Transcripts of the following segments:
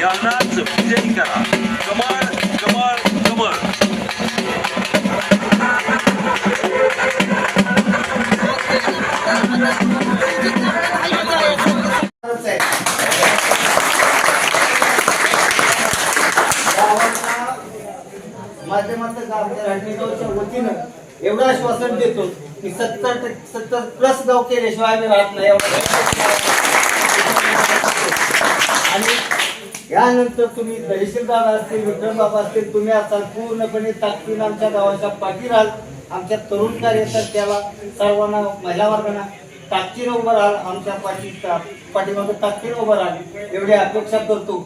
यांनाच विजयी करा. कमळ कमळ कमळ माध्यमातून गावच्या वतीनं एवढं आश्वासन देतो की सत्तर सत्तर प्लस गाव केल्याशिवाय आम्ही राहत नाही. आणि यानंतर तुम्ही तहसीलदार असतील विक्रम बाबा असतील तुम्ही असाल पूर्णपणे ताकदीनं आमच्या गावाच्या पाठी राहाल आमच्या तरुण कार्यकर्त्याला सर्वांना महिला वर्गांना ताकदीनं उभं राहाल आमच्या पाठी पाठीमागं ताकदीनं उभं राहाल एवढी अपेक्षा करतो.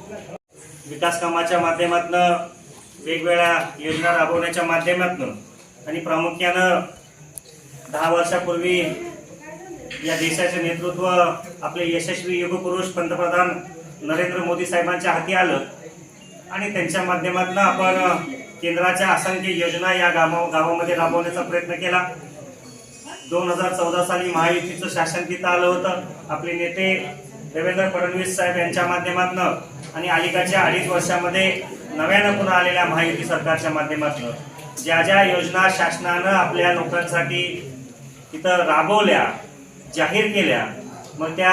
विकास कामाच्या माध्यमातनं वेगवेगळ्या योजना राबवण्याच्या माध्यमातून आणि प्रामुख्यानं दहा वर्षापूर्वी या देशाचे नेतृत्व आपले यशस्वी युगपुरुष पंतप्रधान नरेंद्र मोदी साहेबांच्या हाती आलं. आणि त्यांच्या माध्यमातून आपण केंद्राच्या असंख्य योजना या गावा गावामध्ये राबवण्याचा प्रयत्न केला. दोन हजार चौदा साली महायुतीचं शासन तिथं आलं होतं. आपले नेते देवेंद्र फडणवीस साहेब यांच्या माध्यमातून आणि अलीकडच्या अडीच वर्षामध्ये नव्यानं पुन्हा आलेल्या महायुती सरकारच्या माध्यमातून. ज्या ज्या योजना शासनानं आपल्या लोकांसाठी तिथं राबवल्या जाहीर केल्या मग त्या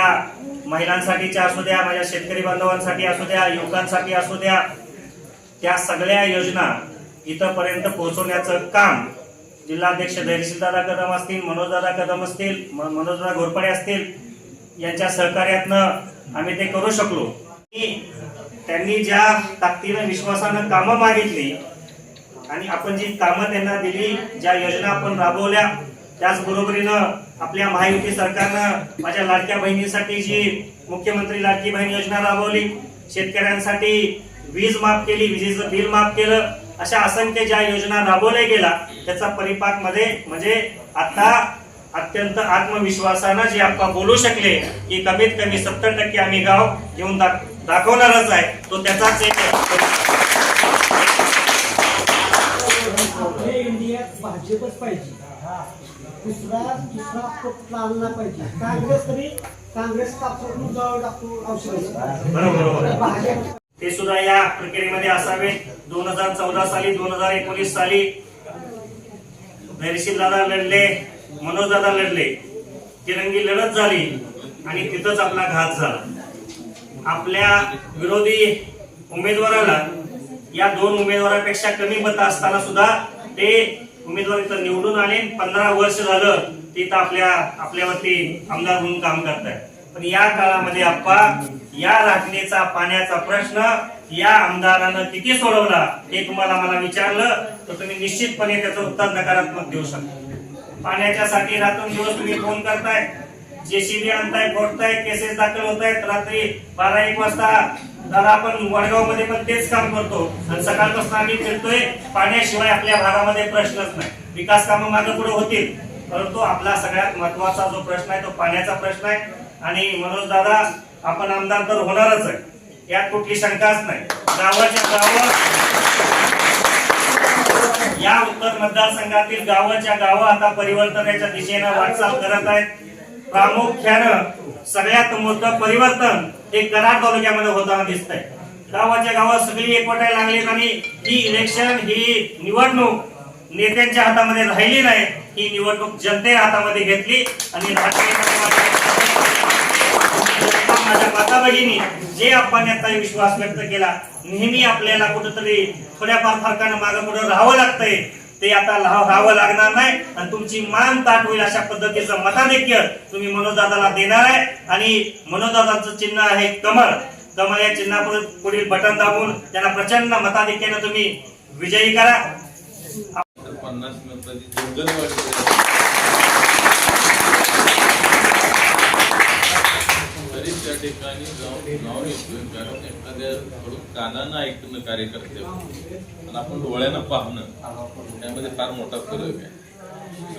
महिलांसाठीच्या असू द्या माझ्या शेतकरी बांधवांसाठी असू द्या युवकांसाठी असू द्या त्या सगळ्या योजना इथंपर्यंत पोहोचवण्याचं काम जिल्हाध्यक्ष धैर्यशीलदादा कदम असतील मनोजदादा कदम असतील म- मनोजदादा घोरपडे असतील यांच्या सहकार्यातनं आम्ही ते करू शकलो. त्यांनी ज्या ताकदीनं विश्वासानं कामं मागितली आणि आपण जी कामं त्यांना दिली ज्या योजना आपण राबवल्या त्याचबरोबरीनं आपल्या महायुती सरकारनं माझ्या लाडक्या बहिणीसाठी जी मुख्यमंत्री लाडकी बहीण योजना राबवली शेतकऱ्यांसाठी वीज माफ केली विजेचं बिल माफ केलं अशा असंख्य ज्या योजना राबवल्या गेल्या त्याचा परिपाकमध्ये म्हणजे आता अत्यंत आत्मविश्वासानं जे आपण बोलू शकले की कमीत कमी सत्तर टक्के आम्ही गाव घेऊन दाख- दाखवणारच आहे. तो त्याचाच एक भाजपच पाहिजे. दुसरा दुसरा कुठला आणला पाहिजे. काँग्रेस तरी काँग्रेस कापून टाकून औषध. बरोबर ते सुद्धा या प्रक्रियेमध्ये असावे. दोन हजार चौदा साली दोन हजार एकोणीस साली धैर्यशील दादा लढले मनोज दादा लढले. तिरंगी लढत झाली आणि तिथंच आपला घात झाला. आपल्या विरोधी उमेदवाराला या दोन उमेदवारापेक्षा कमी मत असताना सुद्धा ते उमेदवार इथं निवडून आले पंधरा वर्ष झालं तिथं आपल्या आपल्यावरती आमदार म्हणून काम करताय. पण या काळामध्ये आप्पा या राखणीचा पाण्याचा प्रश्न या आमदारानं किती सोडवला हे तुम्हाला मला विचारलं तर तुम्ही निश्चितपणे त्याचं उत्तर नकारात्मक देऊ शकता. पाण्याच्यासाठी रात्र दिवस तुम्ही फोन करताय. जेसीबी आणताय फोडताय केसेस दाखल होत आहेत रात्री बारा एक वाजता दादा आपण वडगावमध्ये पण तेच काम करतो. आणि सकाळपासून आम्ही फिरतोय. पाण्याशिवाय आपल्या भागामध्ये प्रश्नच नाही. विकास कामं मागे पुढे होतील. परंतु आपला सगळ्यात महत्त्वाचा जो प्रश्न आहे तो पाण्याचा प्रश्न आहे. आणि मनोज दादा आपण आमदार तर होणारच आहे. यात कुठली शंकाच नाही. गावाच्या गावात या उत्तर मतदारसंघातील गावाच्या गावं आता परिवर्तनाच्या दिशेनं वाटचाल करत आहेत. प्रामुख्यानं सगळ्यात मोठं परिवर्तन हे कराड तालुक्यामध्ये होताना दिसतंय. गावाच्या गावात सगळी एकवटायला लागली आणि ही इलेक्शन ही निवडणूक नेत्यांच्या हातामध्ये राहिली नाही. ही निवडणूक जनते हातामध्ये घेतली आणि माझ्या माता भगिनी जे आपण याचा विश्वास व्यक्त केला नेहमी आपल्याला कुठंतरी थोड्याफार फरकानं मागं पुढे राहावं लागतंय. ते आता राहावं राहावं लागणार नाही. आणि तुमची मान ताट होईल अशा पद्धतीचं मताधिक्य तुम्ही मनोजदादाला देणार आहे. आणि मनोजदादाचं चिन्ह आहे कमळ. कमळ या चिन्हापुढे पुढील बटन दाबून त्यांना प्रचंड मताधिक्यानं तुम्ही विजयी करा. पन्नास मिनिटाची जंगलवाडी तरी त्या ठिकाणी जाऊन जाऊन येतोय कारण एखाद्याकडून कानानं ऐकणं कार्यकर्ते. आणि आपण डोळ्यानं पाहणं त्यामध्ये फार मोठा फरक आहे.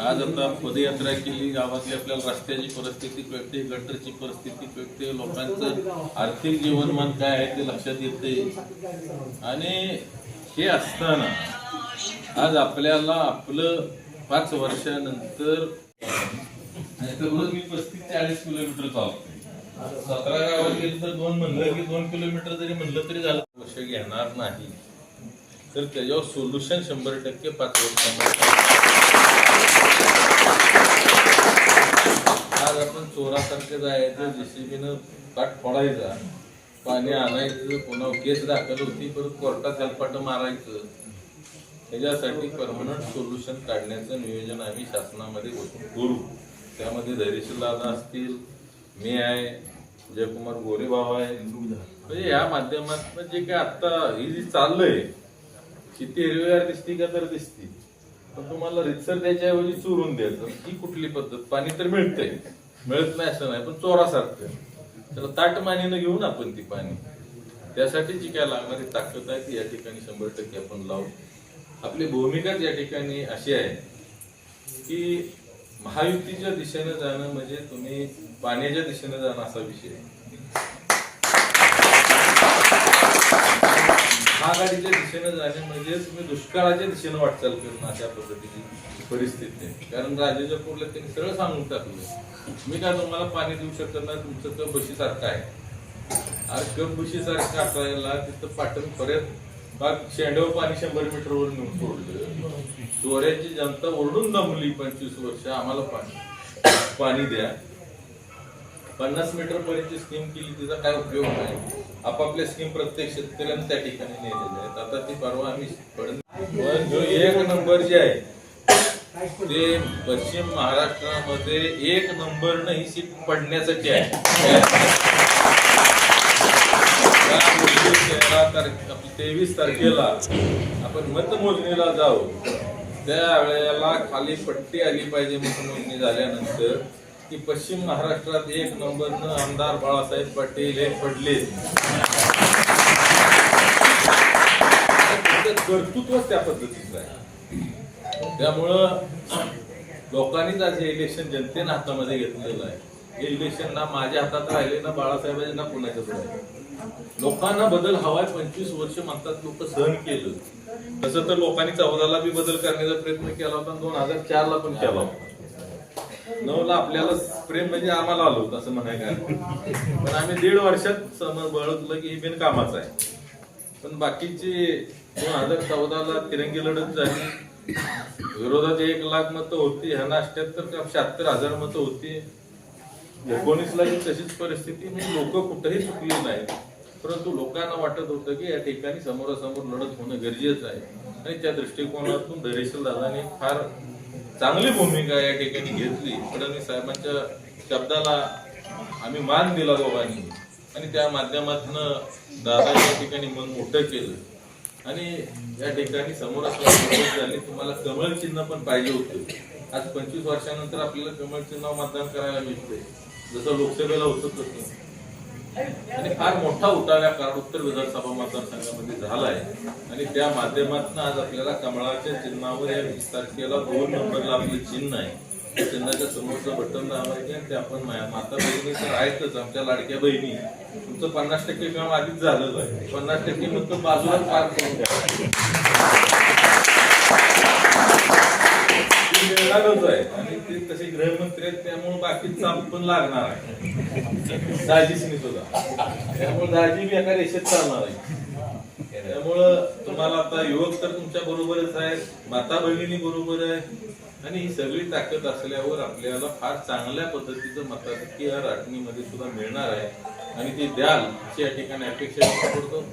आज आता पदयात्रा केली गावातली आपल्याला रस्त्याची परिस्थिती कळते गटरची परिस्थिती कळते लोकांचं आर्थिक जीवनमान काय आहे ते लक्षात येते. आणि हे असताना आज आपल्याला आपलं पाच वर्षानंतर आणि रोज मी पस्तीस चाळीस किलोमीटर चालतो सतरा गावात गेलं तर दोन म्हणलं की दोन किलोमीटर जरी म्हणलं तरी झालं. वर्ष घेणार नाही. तर त्याच्यावर सोल्युशन शंभर टक्के पाच वर्षामध्ये आज आपण चोरासारखे जायचं जेसीबीनं पाठ फोडायचा पाणी आणायचं पुन्हा केस दाखल होती परत कोर्टात हेलपाट मारायचं. त्याच्यासाठी परमनंट सोल्युशन काढण्याचं नियोजन आम्ही शासनामध्ये करू. त्यामध्ये धैर्यशील दादा असतील मी आहे जयकुमार गोरेभाव आहे म्हणजे या माध्यमातून जे काय आता ही जी चाललंय किती हिरवेगार दिसती का तर दिसती. पण तुम्हाला रितसर त्याच्याऐवजी चोरून द्यायचं. ही कुठली पद्धत? पाणी तर मिळतंय. मिळत नाही असं नाही पण चोरासारखं. त्याला ताटमानीनं घेऊन आपण ती पाणी. त्यासाठी जी काय लागणारी ताकद आहे ती या ठिकाणी शंभर टक्के आपण लावू. आपली भूमिकाच या ठिकाणी अशी आहे की महायुतीच्या दिशेने जाणं म्हणजे तुम्ही पाण्याच्या दिशेने जाणं असा विषय आहे. महाआघाडीच्या दिशेने जाणे म्हणजे तुम्ही दुष्काळाच्या दिशेने वाटचाल करणं अशा पद्धतीची परिस्थिती आहे कारण राजेच्या कोरला त्यांनी सरळ सांगून टाकलं मी काय तुम्हाला पाणी देऊ शकत नाही तुमचं कप बशीसारखं आहे आज कप बशीसारखं असायला तिथं पाटण परत बाग शेंडव पाणी शंभर मीटरवर नेऊन सोडलं. चोऱ्याची जनता ओरडून दमली पंचवीस वर्ष आम्हाला पाणी पाणी द्या. पन्नास मीटर पर्यंतची स्कीम केली तिचा काय उपयोग नाही. आपापल्या स्कीम प्रत्येक शेतकऱ्यांना त्या ठिकाणी नेलेल्या आहेत. आता ती परवा आम्ही पण जो एक नंबर जे आहे ते पश्चिम महाराष्ट्रामध्ये एक नंबर ही सीट पडण्यासाठी आहे. तेवीस तारखेला आपण मतमोजणीला जाऊ. त्या वेळेला खाली पट्टी आली पाहिजे मतमोजणी झाल्यानंतर की पश्चिम महाराष्ट्रात एक नंबरनं आमदार बाळासाहेब पाटील हे पडले. कर्तृत्वच त्या पद्धतीचं आहे. त्यामुळं लोकांनीच आज हे इलेक्शन जनतेनं हातामध्ये घेतलेलं आहे. हे इलेक्शन ना माझ्या हातात राहिले ना बाळासाहेबांच्या ना पुण्याच्या राहिले. लोकांना बदल हवाय पंचवीस वर्ष म्हणतात लोक सहन केलं. तसं तर लोकांनी चौदाला बी बदल करण्याचा प्रयत्न केला होता दोन हजार चार ला पण केला होता. नऊ ला आपल्याला प्रेम म्हणजे आम्हाला आलो होतं असं म्हणायचं पण आम्ही दीड वर्षात समज बळतलं की हे बिन कामाचं आहे. पण बाकीचे दोन हजार चौदाला तिरंगी लढत झाली. विरोधात एक लाख मतं होती ह्या अठ्याहत्तर शहात्तर हजार मतं होती. एकोणीसला ही तशीच परिस्थिती म्हणजे लोक कुठेही चुकली नाही परंतु लोकांना वाटत होतं की या ठिकाणी समोरासमोर लढत होणं गरजेचं आहे. आणि त्या दृष्टिकोनातून धैर्यशील दादाने फार चांगली भूमिका या ठिकाणी घेतली. फडणवीस साहेबांच्या शब्दाला आम्ही मान दिला दोघांनी. आणि त्या माध्यमातून दादा या ठिकाणी मन मोठं केलं. आणि या ठिकाणी समोरासमोर झाली. तुम्हाला कमळ चिन्ह पण पाहिजे होते. आज पंचवीस वर्षानंतर आपल्याला कमळ चिन्ह मतदान करायला मिळतंय. जसं लोकसभेला होतं तसं. आणि फार मोठा उतारा कारण उत्तर विधानसभा मतदारसंघामध्ये झालाय. आणि त्या माध्यमातून आज आपल्याला कमळाच्या चिन्हावर या वीस तारखेला दोन नंबरला आपलं चिन्ह आहे. चिन्हाच्या समोरचं बटन दाबायचं आणि ते आपण माता बहिणी तर आहेतच आमच्या लाडक्या बहिणी. तुमचं पन्नास टक्के काम आधीच झालेलं आहे. पन्नास टक्के मग बाजूला पार करून द्या ते आहे आणि ते तसे गृहमंत्री आहेत त्यामुळे बाकीचा पण लागणार आहे. दाजीसनी सुद्धा. त्यामुळे दाजी बी एका रेषेत चालणार आहे. त्यामुळं तुम्हाला आता युवक तर तुमच्या बरोबरच आहे माता भगिनी बरोबर आहे. आणि ही सगळी ताकद असल्यावर आपल्याला फार चांगल्या पद्धतीचं मताधिक्य या राखणीमध्ये सुद्धा मिळणार आहे. आणि ते द्याल अशी या ठिकाणी अपेक्षा करतो.